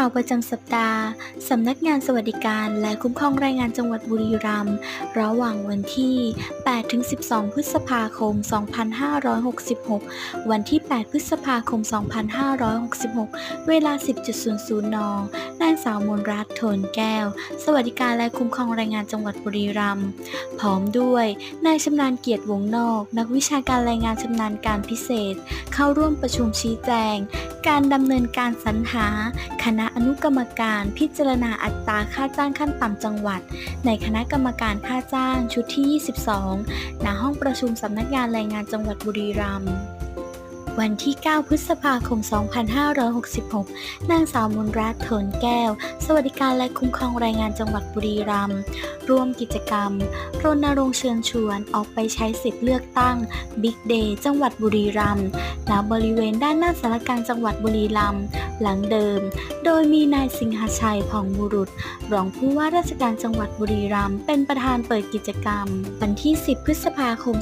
ข่าวประจำสัปดาห์ สำนักงานสวัสดิการและคุ้มครองแรงงานจังหวัดบุรีรัมย์ระหว่างวันที่ 8-12 พฤษภาคม 2566 วันที่ 8 พฤษภาคม 2566 เวลา 10.00 น นางสาวมนรัตน์โทนแก้ว สวัสดิการและคุ้มครองแรงงานจังหวัดบุรีรัมย์พร้อมด้วย นายชำนาญเกียรติวงนอก นักวิชาการแรงงานชำนาญการพิเศษ เข้าร่วมประชุมชี้แจง การดำเนินการสรรหา คณะอนุกรรมการพิจารณาอัตราค่าจ้างขั้นต่ำจังหวัด ในคณะกรรมการค่าจ้างชุดที่ 22 ณ ห้องประชุมสำนักงานแรงงานจังหวัดบุรีรัมย์ วันที่ 9 พฤษภาคม 2566 นางสาวมนรัตน์โถนแก้ว สวัสดิการและคุ้มครองแรงงานจังหวัดบุรีรัมย์ร่วมกิจกรรม รณรงค์เชิญชวนออกไปใช้สิทธิ์เลือกตั้ง Big Day จังหวัดบุรีรัมย์ณบริเวณด้านหน้าสารกลางจังหวัดบุรีรัมย์หลังเดิม โดยมีนายสิงหชัยผ่องบุรุษ รองผู้ว่าราชการจังหวัดบุรีรัมย์เป็นประธานเปิดกิจกรรม วันที่ 10 พฤษภาคม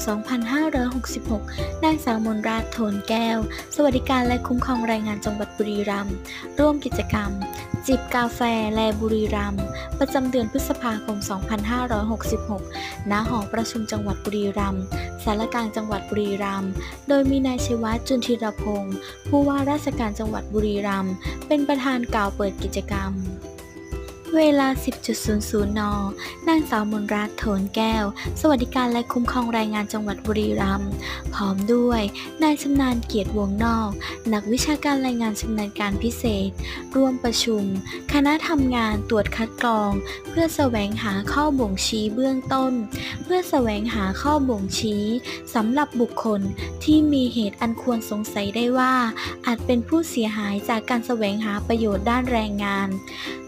2566 นางสาวมนราชโทนแก้ว สวัสดิการและคุ้มครองแรงงานจังหวัดบุรีรัมย์ร่วมกิจกรรม จิบกาแฟแลบุรีรัมย์ประจำเดือนพฤษภาคม 2566 ณ หอประชุมจังหวัดบุรีรัมย์สารกลางจังหวัดบุรีรัมย์โดยมีนายชัยวัฒน์จุนธีรพงศ์ผู้ว่าราชการจังหวัดบุรีรัมย์เป็นประธานกล่าวเปิดกิจกรรม เวลา 10.00 น นางสาวมนรัตน์โถนแก้ว สวัสดิการและคุ้มครองแรงงานจังหวัดบุรีรัมย์ พร้อมด้วย นายชำนาญเกียรติวงนอก นักวิชาการแรงงานชำนาญการพิเศษ ร่วมประชุม คณะทำงานตรวจคัดกรอง เพื่อแสวงหาข้อบ่งชี้เบื้องต้น เพื่อแสวงหาข้อบ่งชี้สำหรับบุคคลที่มีเหตุอันควรสงสัยได้ว่า อาจเป็นผู้เสียหายจากการแสวงหาประโยชน์ด้านแรงงาน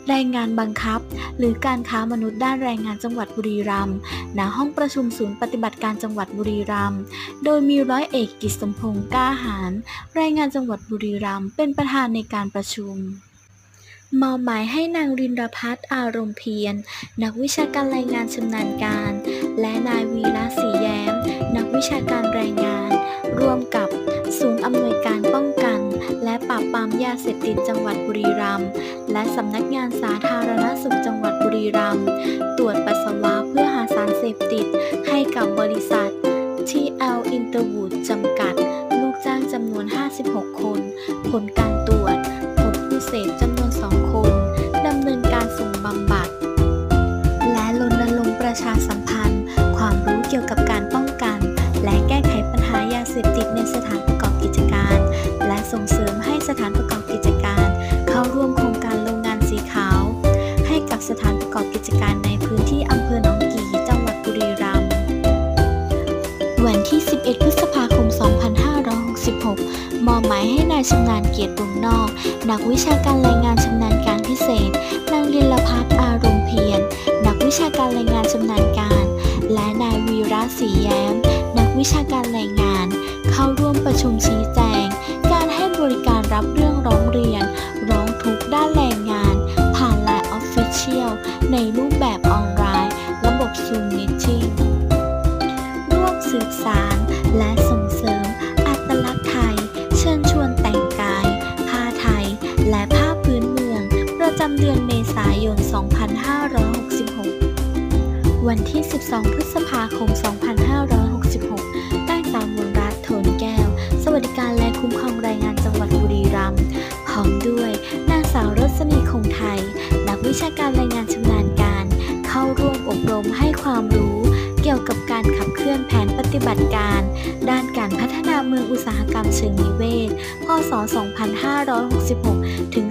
แรงงานบังคับ หรือการค้ามนุษย์ด้านแรงงานจังหวัดบุรีรัมย์ณห้องประชุมศูนย์ปฏิบัติการจังหวัดบุรีรัมย์โดยมีร้อยเอกกิจสมพงษ์กล้าหารแรงงานจังหวัดบุรีรัมย์เป็นประธานในการประชุมมอบหมายให้นางรินรพัฒน์อารมณ์เพียร นักวิชาการแรงงานชำนาญการ และนายวีระศรีแย้ม นักวิชาการแรงงาน ร่วมกับศูนย์อำนวยการป้องกัน และปราบปรามยาเสพติดจังหวัดบุรีรัมย์ และสำนักงานสาธารณสุขจังหวัดบุรีรัมย์ตรวจปัสสาวะเพื่อหาสารเสพติด ให้กับบริษัท TL Interwood จำกัด ลูกจ้างจำนวน 56 คน ผลการตรวจพบผู้เสพจำนวน 2 คนดำเนินการส่งบำบัด และรณรงค์ประชาสัมพันธ์ ความรู้เกี่ยวกับการป้องกัน และแก้ไขปัญหายาเสพติดในสถานประกอบกิจการ และส่งเสริมให้สถานประกอบ ชำนาญเกียรติวงนอก นักวิชาการแรงงานชำนาญการพิเศษ นางลินลพัฒน์อารมณ์เพียร นักวิชาการแรงงานชำนาญการ และนายวีระศรีแย้ม นักวิชาการแรงงาน เข้าร่วมประชุมชี้แจง การให้บริการรับเรื่องร้องเรียน ร้องทุกข์ด้านแรงงาน ผ่าน Line Official ในรูป 12 พฤษภาคม 2566นางสาวมนรัตน์โถนแก้ว สวัสดิการและคุ้มครองแรงงานจังหวัดบุรีรัมย์ พร้อมด้วยนางสาวรสนีคงไทย นักวิชาการแรงงานชำนาญการ เข้าร่วมอบรมให้ความรู้เกี่ยวกับการขับเคลื่อนแผนปฏิบัติการ ด้านการพัฒนาเมืองอุตสาหกรรมเชิงนิเวศ พศ 2566 ถึง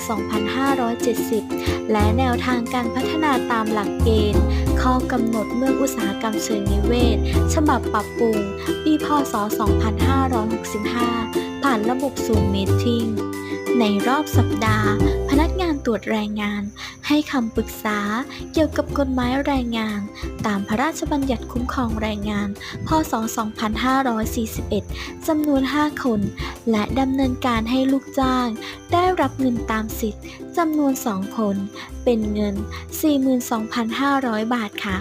2570 และแนวทางการพัฒนาตามหลักเกณฑ์ ข้อกำหนดเมืองอุตสาหกรรมเชิงนิเวศ ฉบับปรับปรุง ปีพศ 2565 ผ่านระบบสู m ม e ทิ n ง ในรอบสัปดาห์ พนักงานตรวจแรงงาน ให้คำปรึกษาเกี่ยวกับกฎหมายแรงงาน ตามพระราชบัญญัติคุ้มครองแรงงาน พศ 2541 จำนวน 5 คน และดำเนินการให้ลูกจ้าง ได้รับเงินตามสิทธิ์จำนวน 2 คน เป็นเงิน 42,500 บาทค่ะ